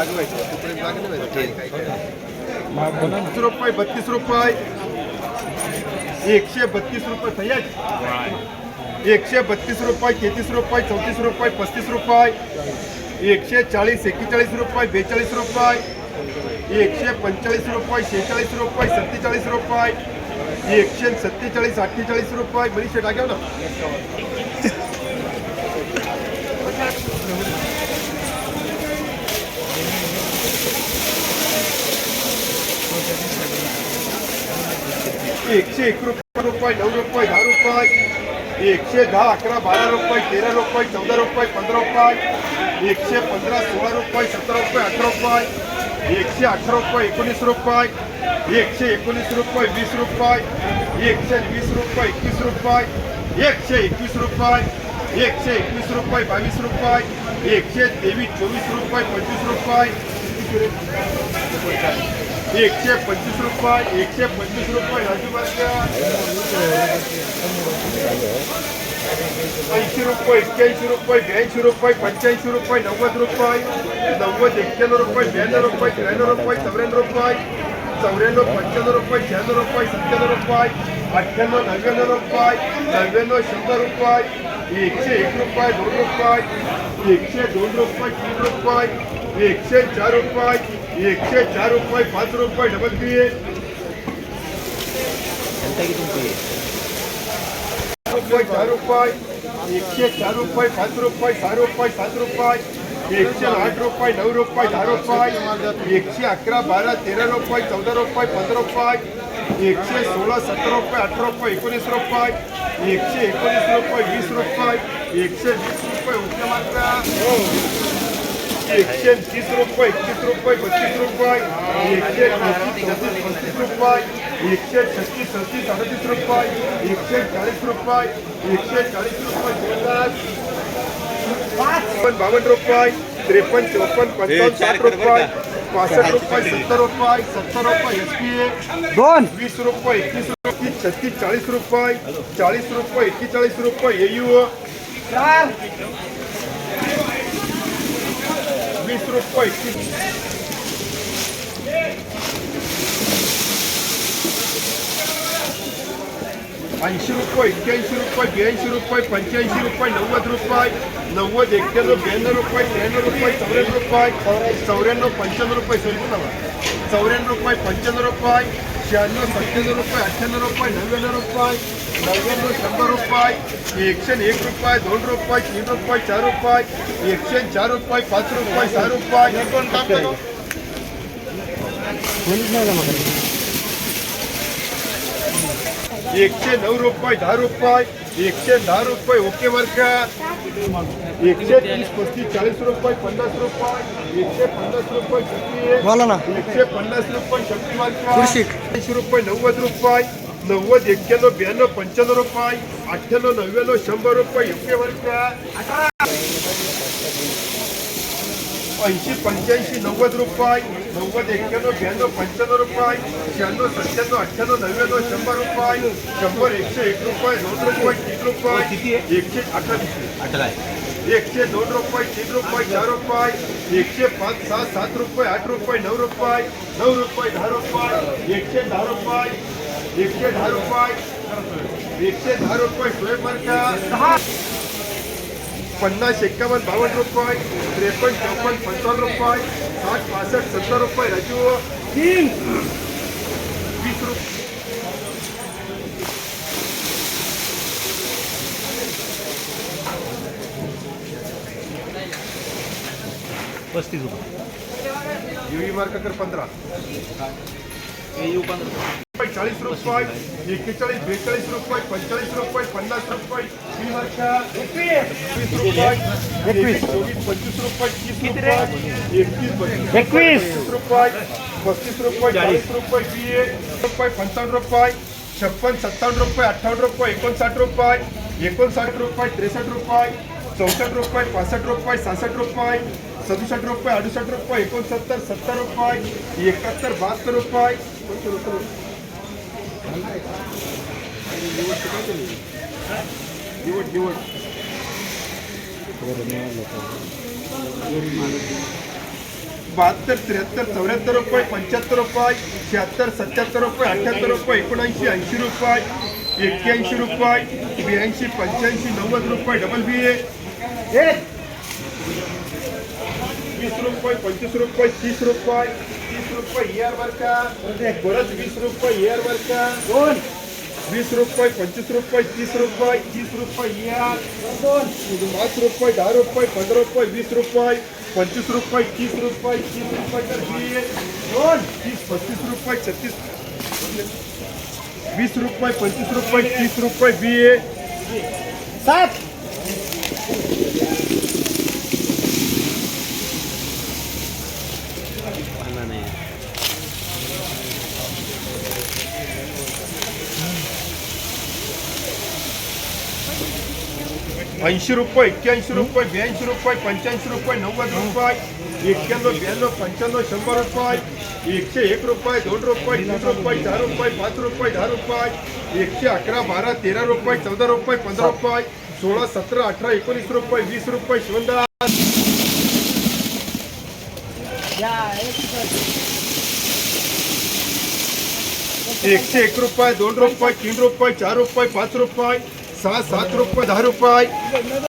लागवायचं तुकडे लागले पाहिजे काही काही बत्तीस रुपये बत्तीस रुपये एकशे बत्तीस रुपये सह्याच एकशे बत्तीस रुपये तेहतीस रुपये चौतीस रुपये पस्तीस रुपये एकशे चाळीस एक्केचाळीस रुपये बेचाळीस रुपये एकशे पंचेचाळीस रुपये शेहेचाळीस रुपये सत्तेचाळीस रुपये एकशे सत्तेचाळीस अठ्ठेचाळीस रुपये बरीचशे टाक्या ना एकशे एक रुपये रुपये नऊ रुपये दहा रुपये एकशे दहा अकरा बारा रुपये तेरा रुपये चौदा रुपये पंधरा रुपये एकशे पंधरा सोळा रुपये सतरा रुपये अठरा रुपये एकशे अठरा रुपये एकोणीस रुपये एकशे एकोणीस रुपये वीस रुपये एकशे वीस रुपये एकवीस रुपये एकशे एकवीस रुपये एकशे एकवीस रुपये बावीस रुपये एकशे तेवीस चोवीस रुपये पंचवीस रुपये એકશે પચીસ રૂપિયા, એકસો પચીસ રૂપિયા આજુબાજુ એંશી રૂપિયા, એક્યાસી રૂપિયા બ્યાસી રૂપિયા, પંચ્યાસી રૂપિયા, નવ્વદ રૂપિયા. નવ્વદ એક્યાનો રૂપિયા બ્યાનો રૂપિયા ત્રેનો રૂપિયા ચૌરેન રૂપિયા. ચૌરેનો પંચાણું રૂપિયા છ્યાનો રૂપિયા સિત્તેર રૂપિયા. અઠ્યાનો નવ્યાનો રૂપિયા. નવ્યાનો શબ્દ રૂપિયા. એકસો એક રૂપિયા, દોઢ રૂપિયા. એકશે દોઢ રૂપિયા, ત્રણ રૂપિયા. એકસો ચાર રૂપિયા. एकशे चार रुपये पाच रुपये डबल बी रुपये चार रुपये एकशे चार रुपये पाच रुपये सहा रुपये सात रुपये एकशे आठ रुपये नऊ रुपये दहा रुपये एकशे अकरा बारा तेरा रुपये चौदा रुपये पंधरा रुपये एकशे सोळा सतरा रुपये अठरा रुपये एकोणीस रुपये एकशे एकोणीस रुपये वीस रुपये एकशे वीस रुपये ओके मात्र એકસો ત્રીસ રૂપિયા એકત્રીસ રૂપિયા પચીસ રૂપિયા એકસો પચીસ રૂપિયા એકસો છત્રીસ છત્રીસ અડત્રીસ રૂપિયા એકસો ચાલીસ રૂપિયા એકસો ચાલીસ રૂપિયા પચાસ બાવન રૂપિયા ત્રેપન ચોપન પંચાવન સાત રૂપિયા પાસઠ રૂપિયા સત્તર રૂપિયા સત્તર રૂપિયા એસપીએ દોન વીસ રૂપિયા એકવીસ રૂપિયા છત્રીસ ચાલીસ રૂપિયા ચાલીસ રૂપિયા એકતાલીસ રૂપિયા એયુઓ ચાર रुपये एक्केचाळीस रुपये एयू चार वीस रुपये एकवीस ऐंशी रुपये एक्क्याऐंशी रुपये ब्याऐंशी रुपये पंच्याऐंशी रुपये नव्वद रुपये नव्वद एक्क्याण्णव ब्याण्णव रुपये त्र्याण्णव रुपये चौऱ्याण्णव रुपये चौऱ्याण्णव पंच्याण्णव रुपये सॉरी नावा चौऱ्याण्णव रुपये पंच्याण्णव रुपये शहाण्णव सत्त्याण्णव रुपये अठ्ठ्याण्णव रुपये नव्याण्णव रुपये नव्याण्णव शंभर रुपये एकशे एक रुपये दोन रुपये तीन रुपये चार रुपये एकशे चार रुपये पाच रुपये सहा रुपये कोण काम करू कोणीच नाही जमा करत. एकशे नऊ रुपये दहा रुपये एकशे दहा रुपये ओके वर का एकशे तीस पस्तीस चाळीस रुपये पन्नास रुपये एकशे पन्नास रुपये शक्ती बोला ना एकशे पन्नास रुपये शक्ती वर का खुर्शी. ऐंशी रुपये नव्वद रुपये नव्वद एक्क्याण्णव ब्याण्णव पंच्याण्णव रुपये अठ्ठ्याण्णव नव्याण्णव शंभर रुपये ओके वर का ऐंशी पंच्याऐंशी नव्वद रुपये नव्वद एक्क्याण्णव ब्याण्णव पंच्याण्णव रुपये शहाण्णव सत्त्याण्णव अठ्ठ्याण्णव नव्याण्णव शंभर रुपये शंभर एकशे एक रुपये दोन रुपये तीन रुपये किती एकशे अठरा एकशे दोन रुपये तीन रुपये चार रुपये एकशे पाच सहा सात रुपये आठ रुपये नऊ रुपये नऊ रुपये दहा रुपये एकशे दहा रुपये एकशे दहा रुपये एकशे दहा रुपये स्वयंपाक दहा पन्नास एक्कावन्न बावन्न रुपये त्रेपन्न चौपन्न पंचावन्न रुपये साठ पासष्ट सत्तर रुपये राजू. तीन. वीस रुपये पस्तीस रुपये. युवी मार्क कर पंधरा. चाळीस रुपये चालीस रुपए एक चालीस बेचालीस रुपए पैंतालीस रुपए पंद्रह रुपए तीन पच्चीस रुपए इक्कीस रुपए पच्चीस रुपए चालीस। रुपए रुपए पंचावन रुपए छप्पन सत्तावन रुपए अट्ठावन रुपए एक रुपए एक रुपए त्रेसठ रुपए चौसठ रुपए पैंसठ रुपए सासठ रुपए सदुसठ रुपए अड़सठ रुपए एक सत्तर सत्तर रुपए एकहत्तर बहत्तर रुपए निवड निवड बहात्तर त्र्याहत्तर चौऱ्याहत्तर रुपये पंच्याहत्तर रुपये शहात्तर सत्याहत्तर रुपये अठ्ठ्याहत्तर रुपये एकोणऐंशी ऐंशी रुपये एक्क्याऐंशी रुपये ब्याऐंशी पंच्याऐंशी नव्वद रुपये डबल बी ए. वीस रुपये पंचवीस रुपये तीस रुपये रुपये एअर वर का परत वीस रुपये एअर वर का दोन वीस रुपये पंचवीस रुपये तीस रुपये तीस रुपये एअर दोन पाच रुपये दहा रुपये पंधरा रुपये वीस रुपये पंचवीस रुपये तीस रुपये तीस रुपये तर बी ए. दोन तीस पस्तीस रुपये छत्तीस वीस रुपये पंचवीस रुपये तीस रुपये बी ए सात ऐंशी रुपये एक्क्याऐंशी रुपये ब्याऐंशी रुपये पंच्याऐंशी रुपये नव्वद रुपये एक्क्याण्णव ब्याण्णव पंच्याण्णव शंभर रुपये एकशे एक रुपये दोन रुपये तीन रुपये चार रुपये पाच रुपये दहा रुपये एकशे अकरा बारा तेरा रुपये चौदा रुपये पंधरा रुपये सोळा सतरा अठरा एकोणीस रुपये वीस रुपये शिवंदा. एकशे एक रुपये दोन रुपये तीन रुपये चार रुपये पाच रुपये સાત સાત રૂપિયા દસ રૂપિયા